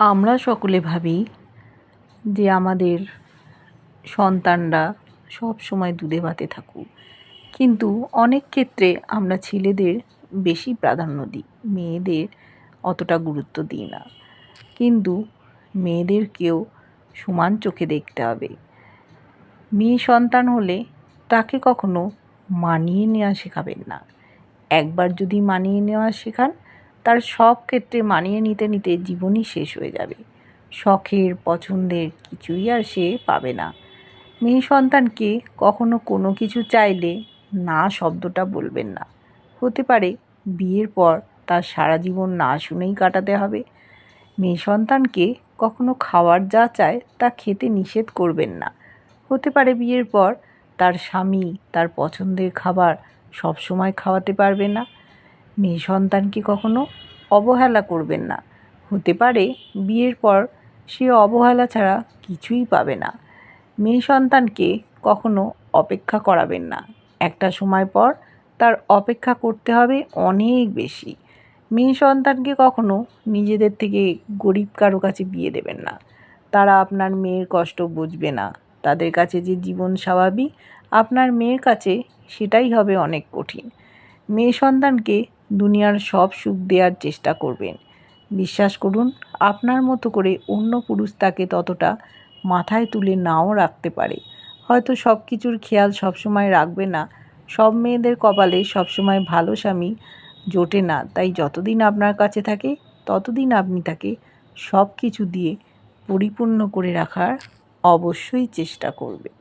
আমরা সকলে ভাবি যে আমাদের সন্তানরা সব সময় দুধে ভাতে থাকুক। কিন্তু অনেক ক্ষেত্রে আমরা ছেলেদের বেশি প্রাধান্য দিই, মেয়েদের অতটা গুরুত্ব দিই না। কিন্তু মেয়েদেরকেও সমান চোখে দেখতে হবে। মেয়ে সন্তান হলে তাকে কখনো মানিয়ে নেওয়া শেখাবেন না। একবার যদি মানিয়ে নেওয়া শেখান তার সব ক্ষেত্রে মানিয়ে নিতে নিতে জীবনই শেষ হয়ে যাবে। শখের, পছন্দের কিছুই আর সে পাবে না। মেয়ে সন্তানকে কখনো কোনো কিছু চাইলে না শব্দটা বলবেন না। হতে পারে বিয়ের পর তার সারা জীবন না শুনেই কাটাতে হবে। মেয়ে সন্তানকে কখনো খাওয়ার যা চায় তা খেতে নিষেধ করবেন না। হতে পারে বিয়ের পর তার স্বামী তার পছন্দের খাবার সব সময় খাওয়াতে পারবে না। মেয়ে সন্তানকে কখনো অবহেলা করবেন না? হতে পারে বিয়ের পর সে অবহেলা ছাড়া কিছুই পাবে না। মেয়ে সন্তানকে কখনো অপেক্ষা করাবেন না। একটা সময় পর তার অপেক্ষা করতে হবে অনেক বেশি। মেয়ে সন্তানকে কখনো নিজেদের থেকে গরিব কারও কাছে বিয়ে দেবেন না। তারা আপনার মেয়ের কষ্ট বুঝবে না। তাদের কাছে যে জীবন স্বাভাবিক, আপনার মেয়ের কাছে সেটাই হবে অনেক কঠিন। মেয়ে সন্তানকে দুনিয়ার সব সুখ দেওয়ার চেষ্টা করবেন। বিশ্বাস করুন, আপনার মতো করে অন্য পুরুষ তাকে ততটা মাথায় তুলে নাও রাখতে পারে। হয়তো সব কিছুর খেয়াল সবসময় রাখবে না। সব মেয়েদের কপালে সবসময় ভালো স্বামী জোটে না। তাই যতদিন আপনার কাছে থাকে, ততদিন আপনি তাকে সব কিছু দিয়ে পরিপূর্ণ করে রাখার অবশ্যই চেষ্টা করবে